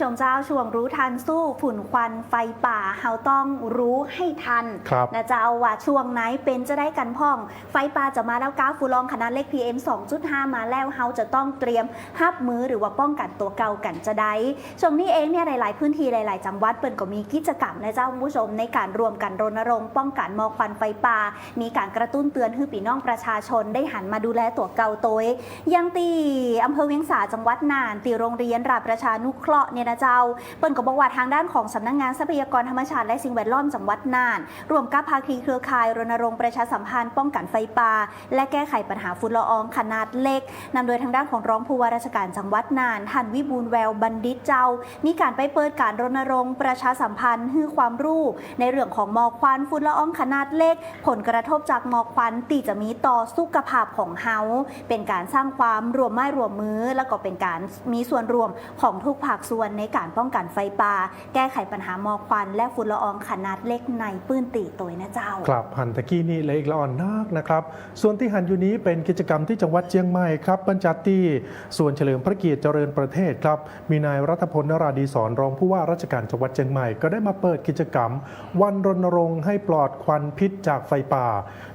ชมเจ้าช่วงรู้ทันสู้ฝุ่นควันไฟป่าเฮาต้องรู้ให้ทันครับนะเจ้าว่าช่วงไหนเป็นจะได้กันพ่อง ไฟป่าจะมาแล้วก้าฝุ่นละอองขนาดเล็ก PM 2.5 มาแล้วเฮาจะต้องเตรียมฮับมือหรือว่าป้องกันตัวเก่ากันจะได้ช่วงนี้เองเนี่ยหลาย ๆ พื้นที่หลาย ๆ จังหวัดเปิ่นก็มีกิจกรรมนะเจ้าคุณผู้ชมในการรวมกันรณรงค์ป้องกันหมอกควันไฟป่า มีการกระตุ้นเตือนให้พี่น้องประชาชนได้หันมาดูแลตัวเก่าตัวเองยังตีอำเภอเวียงสาจังหวัดน่านตีโรงเรียนราชประชานุเคราะห์เนี่ยนะเจ้า เปิ้นก็บอกว่าทางด้านของสำนักงานทรัพยากรธรรมชาติและสิ่งแวดล้อมจังหวัดน่าน รวมกับภาคีเครือข่ายรณรงค์ประชาสัมพันธ์ป้องกันไฟป่าและแก้ไขปัญหาฝุ่นละอองขนาดเล็กนำโดยทางด้านของรองผู้ว่าราชการจังหวัดน่านท่านวิบูลแววบัณฑิตเจ้า มีการไปเปิดการรณรงค์ประชาสัมพันธ์ให้ความรู้ในเรื่องของหมอกควันฝุ่นละอองขนาดเล็ก ผลกระทบจากหมอกควันตีจะมีต่อสุขภาพของเฮาเป็นการสร้างความรวมไม้รวมมือ แล้วก็เป็นการมีส่วนรวมของทุกภาคส่วนในการป้องกันไฟป่า แก้ไขปัญหาหมอกควัน และฝุ่นละอองขนาดเล็กในปื้นตีตัวนะเจ้า ครับหันตะกี้นี่ละเอียดละอ่อนนักนะครับส่วนที่หันอยู่นี้เป็นกิจกรรมที่จังหวัดเชียงใหม่ครับบรรจัดที่ส่วนเฉลิมพระเกียรติเจริญประเทศครับ มีนายรัฐพลนราดีสอนรองผู้ว่าราชการจังหวัดเชียงใหม่ก็ได้มาเปิดกิจกรรม วันรณรงค์ให้ปลอดควันพิษจากไฟป่า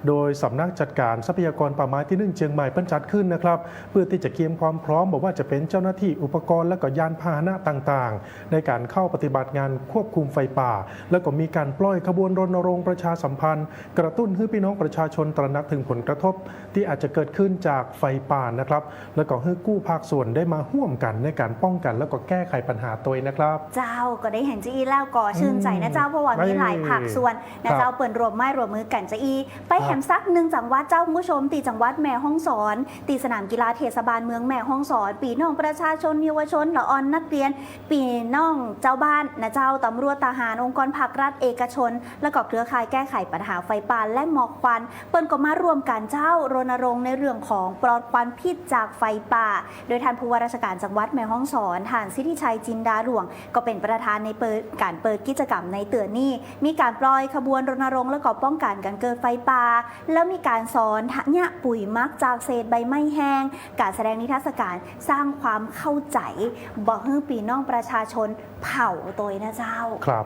โดยสำนักจัดการทรัพยากรป่าไม้ที่หนึ่งเชียงใหม่เพิ่นจัดขึ้นนะครับ เพื่อที่จะเตรียมความพร้อมบอกว่าจะเป็นเจ้าหน้าที่อุปกรณ์และก็ยานพาหนะต่างๆ ในการเข้าปฏิบัติงานควบคุมไฟป่า แล้วก็มีการปล่อยขบวนรณรงค์ประชาสัมพันธ์ กระตุ้นให้พี่น้องประชาชนตระหนักถึงผลกระทบ ที่อาจจะเกิดขึ้นจากไฟป่านะครับ แล้วก็ให้กู้ภาคส่วนได้มาร่วมกันในการป้องกัน แล้วก็แก้ไขปัญหาตัวเองนะครับ เจ้าก็ได้เห็นจีอีแล้วก็ชื่นใจนะเจ้าเพราะว่ามีหลายภาคส่วนนะเจ้าเปิดรวมไม้รวมมือกันจะอี ไปแหมซักหนึ่งจังหวัดเจ้าคุณผู้ชม ตีจังหวัดแม่ห้องสอน ตีสนามกีฬาเทศบาลเมืองแม่ห้องสอน ปีน้องประชาชนเยาวชนละออนนักเรียนปีน้องเจ้าบ้านนะเจ้าตำรวจทหาร องค์กรภาครัฐเอกชน และก็เครือข่ายแก้ไขปัญหาไฟป่าและหมอกควัน เปิ้นก็มาร่วมกันเจ้ารณรงค์ในเรื่องของปลอดควันพิษจากไฟป่า โดยท่านผู้ว่าราชการจังหวัดแม่ฮ่องสอนท่านสิทธิชัยจินดาหลวง ก็เป็นประธานในเปิดการเปิดกิจกรรมในเตือนนี้ มีการปล่อยขบวนรณรงค์และก็ป้องกันการเกิดไฟป่าแล้วมีการสอนทะยะปุ๋ยมักจากเศษใบไม้แห้ง การแสดงนิทรรศการสร้างความเข้าใจบอกให้ปีน้องประชาชนเผ่าตัวนะเจ้าครับ